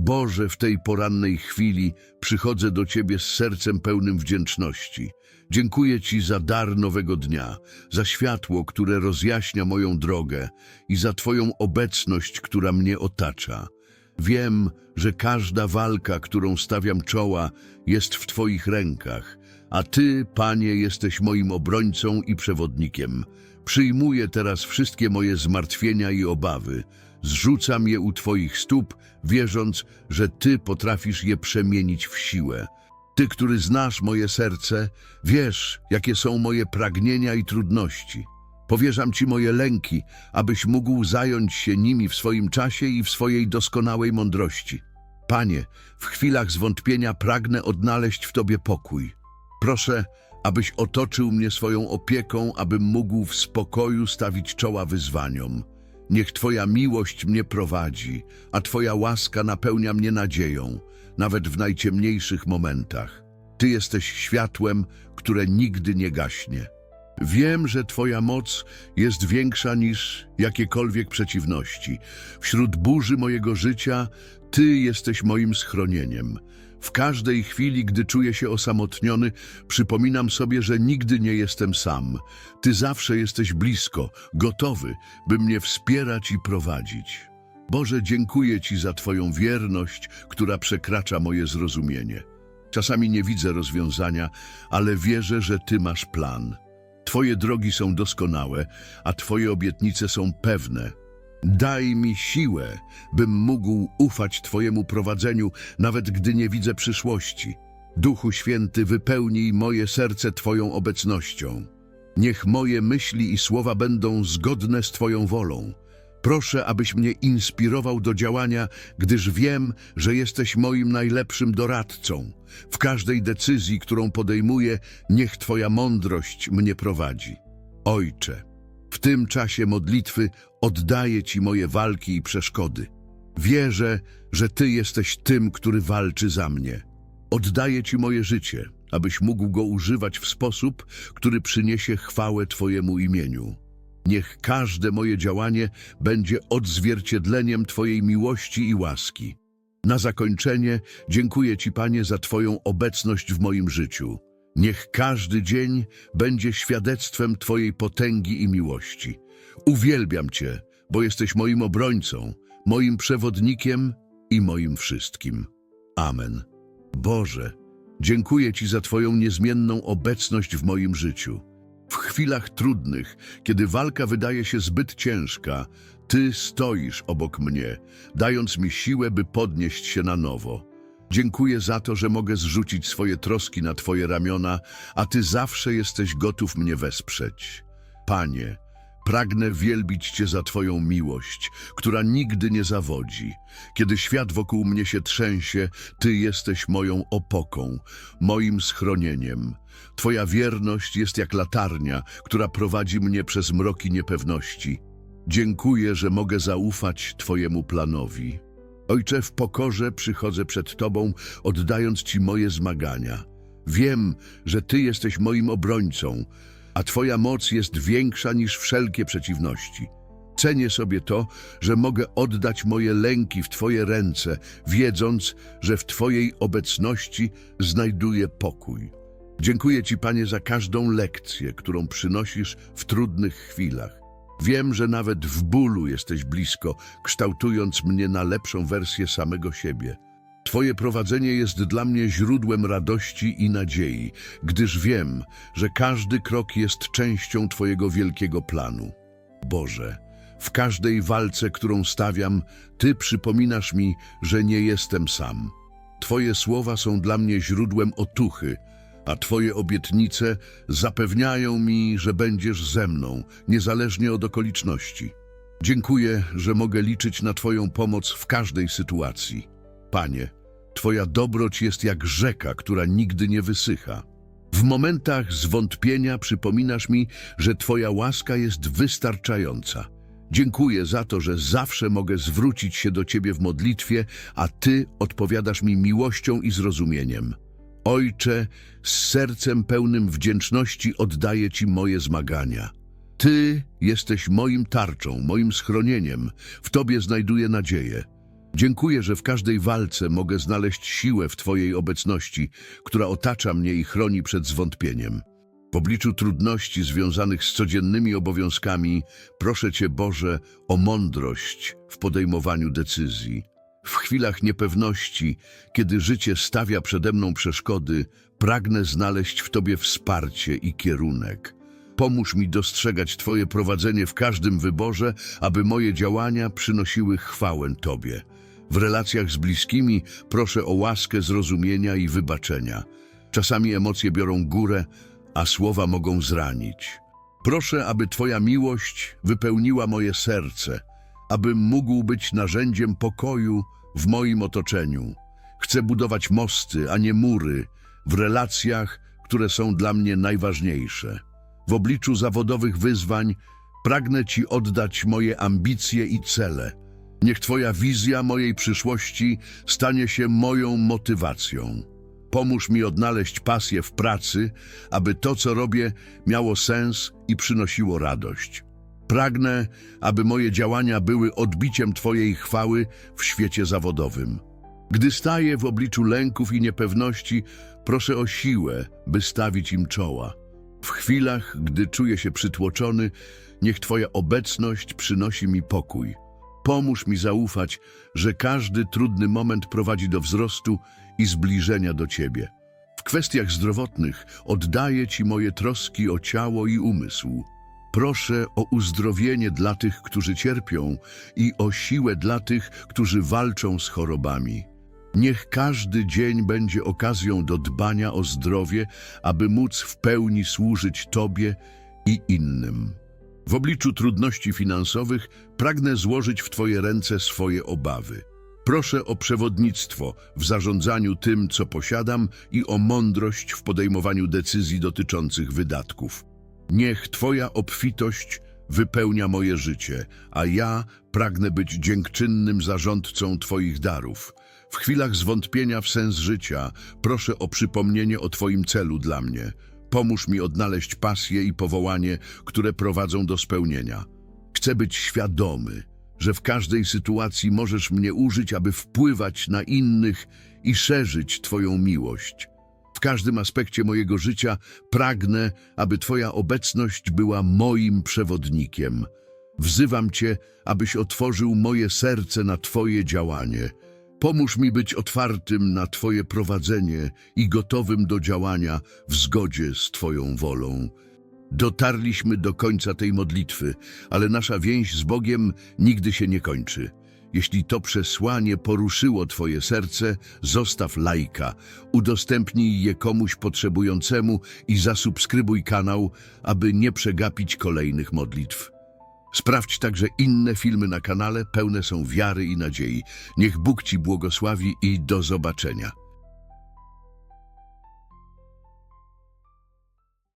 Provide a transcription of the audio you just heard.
Boże, w tej porannej chwili przychodzę do Ciebie z sercem pełnym wdzięczności. Dziękuję Ci za dar nowego dnia, za światło, które rozjaśnia moją drogę i za Twoją obecność, która mnie otacza. Wiem, że każda walka, którą stawiam czoła, jest w Twoich rękach, a Ty, Panie, jesteś moim obrońcą i przewodnikiem. Przyjmuję teraz wszystkie moje zmartwienia i obawy. Zrzucam je u Twoich stóp, wierząc, że Ty potrafisz je przemienić w siłę. Ty, który znasz moje serce, wiesz, jakie są moje pragnienia i trudności. Powierzam Ci moje lęki, abyś mógł zająć się nimi w swoim czasie i w swojej doskonałej mądrości. Panie, w chwilach zwątpienia pragnę odnaleźć w Tobie pokój. Proszę, abyś otoczył mnie swoją opieką, abym mógł w spokoju stawić czoła wyzwaniom. Niech Twoja miłość mnie prowadzi, a Twoja łaska napełnia mnie nadzieją, nawet w najciemniejszych momentach. Ty jesteś światłem, które nigdy nie gaśnie. Wiem, że Twoja moc jest większa niż jakiekolwiek przeciwności. Wśród burzy mojego życia Ty jesteś moim schronieniem. W każdej chwili, gdy czuję się osamotniony, przypominam sobie, że nigdy nie jestem sam. Ty zawsze jesteś blisko, gotowy, by mnie wspierać i prowadzić. Boże, dziękuję Ci za Twoją wierność, która przekracza moje zrozumienie. Czasami nie widzę rozwiązania, ale wierzę, że Ty masz plan. Twoje drogi są doskonałe, a Twoje obietnice są pewne. Daj mi siłę, bym mógł ufać Twojemu prowadzeniu, nawet gdy nie widzę przyszłości. Duchu Święty, wypełnij moje serce Twoją obecnością. Niech moje myśli i słowa będą zgodne z Twoją wolą. Proszę, abyś mnie inspirował do działania, gdyż wiem, że jesteś moim najlepszym doradcą. W każdej decyzji, którą podejmuję, niech Twoja mądrość mnie prowadzi. Ojcze, w tym czasie modlitwy oddaję Ci moje walki i przeszkody. Wierzę, że Ty jesteś tym, który walczy za mnie. Oddaję Ci moje życie, abyś mógł go używać w sposób, który przyniesie chwałę Twojemu imieniu. Niech każde moje działanie będzie odzwierciedleniem Twojej miłości i łaski. Na zakończenie dziękuję Ci, Panie, za Twoją obecność w moim życiu. Niech każdy dzień będzie świadectwem Twojej potęgi i miłości. Uwielbiam Cię, bo jesteś moim obrońcą, moim przewodnikiem i moim wszystkim. Amen. Boże, dziękuję Ci za Twoją niezmienną obecność w moim życiu. W chwilach trudnych, kiedy walka wydaje się zbyt ciężka, Ty stoisz obok mnie, dając mi siłę, by podnieść się na nowo. Dziękuję za to, że mogę zrzucić swoje troski na Twoje ramiona, a Ty zawsze jesteś gotów mnie wesprzeć. Panie, pragnę wielbić Cię za Twoją miłość, która nigdy nie zawodzi. Kiedy świat wokół mnie się trzęsie, Ty jesteś moją opoką, moim schronieniem. Twoja wierność jest jak latarnia, która prowadzi mnie przez mroki niepewności. Dziękuję, że mogę zaufać Twojemu planowi. Ojcze, w pokorze przychodzę przed Tobą, oddając Ci moje zmagania. Wiem, że Ty jesteś moim obrońcą, a Twoja moc jest większa niż wszelkie przeciwności. Cenię sobie to, że mogę oddać moje lęki w Twoje ręce, wiedząc, że w Twojej obecności znajduję pokój. Dziękuję Ci, Panie, za każdą lekcję, którą przynosisz w trudnych chwilach. Wiem, że nawet w bólu jesteś blisko, kształtując mnie na lepszą wersję samego siebie. Twoje prowadzenie jest dla mnie źródłem radości i nadziei, gdyż wiem, że każdy krok jest częścią Twojego wielkiego planu. Boże, w każdej walce, którą stawiam, Ty przypominasz mi, że nie jestem sam. Twoje słowa są dla mnie źródłem otuchy, a Twoje obietnice zapewniają mi, że będziesz ze mną, niezależnie od okoliczności. Dziękuję, że mogę liczyć na Twoją pomoc w każdej sytuacji. Panie, Twoja dobroć jest jak rzeka, która nigdy nie wysycha. W momentach zwątpienia przypominasz mi, że Twoja łaska jest wystarczająca. Dziękuję za to, że zawsze mogę zwrócić się do Ciebie w modlitwie, a Ty odpowiadasz mi miłością i zrozumieniem. Ojcze, z sercem pełnym wdzięczności oddaję Ci moje zmagania. Ty jesteś moim tarczą, moim schronieniem, w Tobie znajduję nadzieję. Dziękuję, że w każdej walce mogę znaleźć siłę w Twojej obecności, która otacza mnie i chroni przed zwątpieniem. W obliczu trudności związanych z codziennymi obowiązkami, proszę Cię, Boże, o mądrość w podejmowaniu decyzji. W chwilach niepewności, kiedy życie stawia przede mną przeszkody, pragnę znaleźć w Tobie wsparcie i kierunek. Pomóż mi dostrzegać Twoje prowadzenie w każdym wyborze, aby moje działania przynosiły chwałę Tobie. W relacjach z bliskimi proszę o łaskę zrozumienia i wybaczenia. Czasami emocje biorą górę, a słowa mogą zranić. Proszę, aby Twoja miłość wypełniła moje serce, abym mógł być narzędziem pokoju w moim otoczeniu. Chcę budować mosty, a nie mury, w relacjach, które są dla mnie najważniejsze. W obliczu zawodowych wyzwań pragnę Ci oddać moje ambicje i cele. Niech Twoja wizja mojej przyszłości stanie się moją motywacją. Pomóż mi odnaleźć pasję w pracy, aby to, co robię, miało sens i przynosiło radość. Pragnę, aby moje działania były odbiciem Twojej chwały w świecie zawodowym. Gdy staję w obliczu lęków i niepewności, proszę o siłę, by stawić im czoła. W chwilach, gdy czuję się przytłoczony, niech Twoja obecność przynosi mi pokój. Pomóż mi zaufać, że każdy trudny moment prowadzi do wzrostu i zbliżenia do Ciebie. W kwestiach zdrowotnych oddaję Ci moje troski o ciało i umysł. Proszę o uzdrowienie dla tych, którzy cierpią i o siłę dla tych, którzy walczą z chorobami. Niech każdy dzień będzie okazją do dbania o zdrowie, aby móc w pełni służyć Tobie i innym. W obliczu trudności finansowych pragnę złożyć w Twoje ręce swoje obawy. Proszę o przewodnictwo w zarządzaniu tym, co posiadam i o mądrość w podejmowaniu decyzji dotyczących wydatków. Niech Twoja obfitość wypełnia moje życie, a ja pragnę być dziękczynnym zarządcą Twoich darów. W chwilach zwątpienia w sens życia proszę o przypomnienie o Twoim celu dla mnie. Pomóż mi odnaleźć pasję i powołanie, które prowadzą do spełnienia. Chcę być świadomy, że w każdej sytuacji możesz mnie użyć, aby wpływać na innych i szerzyć Twoją miłość. W każdym aspekcie mojego życia pragnę, aby Twoja obecność była moim przewodnikiem. Wzywam Cię, abyś otworzył moje serce na Twoje działanie. Pomóż mi być otwartym na Twoje prowadzenie i gotowym do działania w zgodzie z Twoją wolą. Dotarliśmy do końca tej modlitwy, ale nasza więź z Bogiem nigdy się nie kończy. Jeśli to przesłanie poruszyło Twoje serce, zostaw lajka, udostępnij je komuś potrzebującemu i zasubskrybuj kanał, aby nie przegapić kolejnych modlitw. Sprawdź także inne filmy na kanale, pełne są wiary i nadziei. Niech Bóg Ci błogosławi i do zobaczenia.